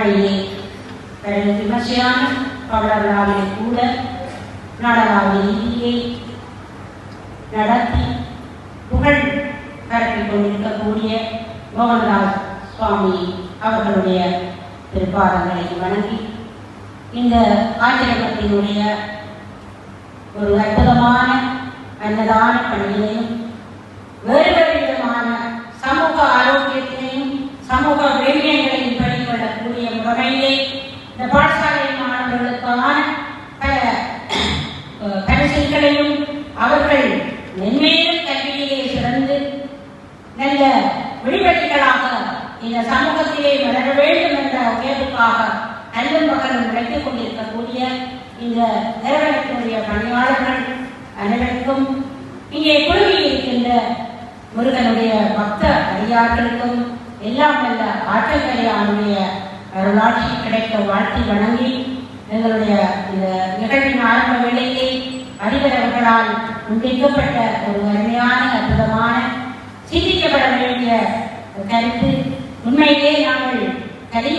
பணியை பிறகு விமர்சையான பவளவிழாவிலே கூட நாடகாவிய நடத்தி புகழ் பரப்பிக் கொண்டிருக்கக்கூடிய மோகன்தாஸ் சுவாமி அவர்களுடைய திருப்பாதங்களை வணங்கி இந்த ஆச்சரியத்தினுடைய ஒரு அற்புதமான அன்னதான பணியினையும் வேறு வேறு விதமான சமூக ஆரோக்கியத்தினையும் சமூக விழுமியங்களையும் வகையிலே இந்த பாடசாலை மாணவர்களுக்கான பல அஹ், பரிசுகளையும் அவர்கள் மென்மேலும் கல்வியிலே சிறந்து நல்ல விழிவெளிகளாக இந்த சமூகத்திலே வளர வேண்டும் என்ற உயர்வுக்காக அல்லும் பகலும் உழைத்துக் கொண்டிருக்கக்கூடிய இந்த நிறுவனத்தினுடைய பணியாளர்கள் அனைவருக்கும் இங்கே குழுவி இருக்கின்ற முருகனுடைய பக்த அடியார்களுக்கும் எல்லாம் நல்ல ஆற்றல் கலையானுடைய அருளாட்சி கிடைக்க வாழ்த்தி வணங்கி எங்களுடைய இந்த நிகழ்வின் ஆரம்ப வேலையை அறிவரவர்களால் முன்வைக்கப்பட்ட ஒரு அருமையான அற்புதமான சிந்திக்கப்பட வேண்டிய கருத்து உண்மை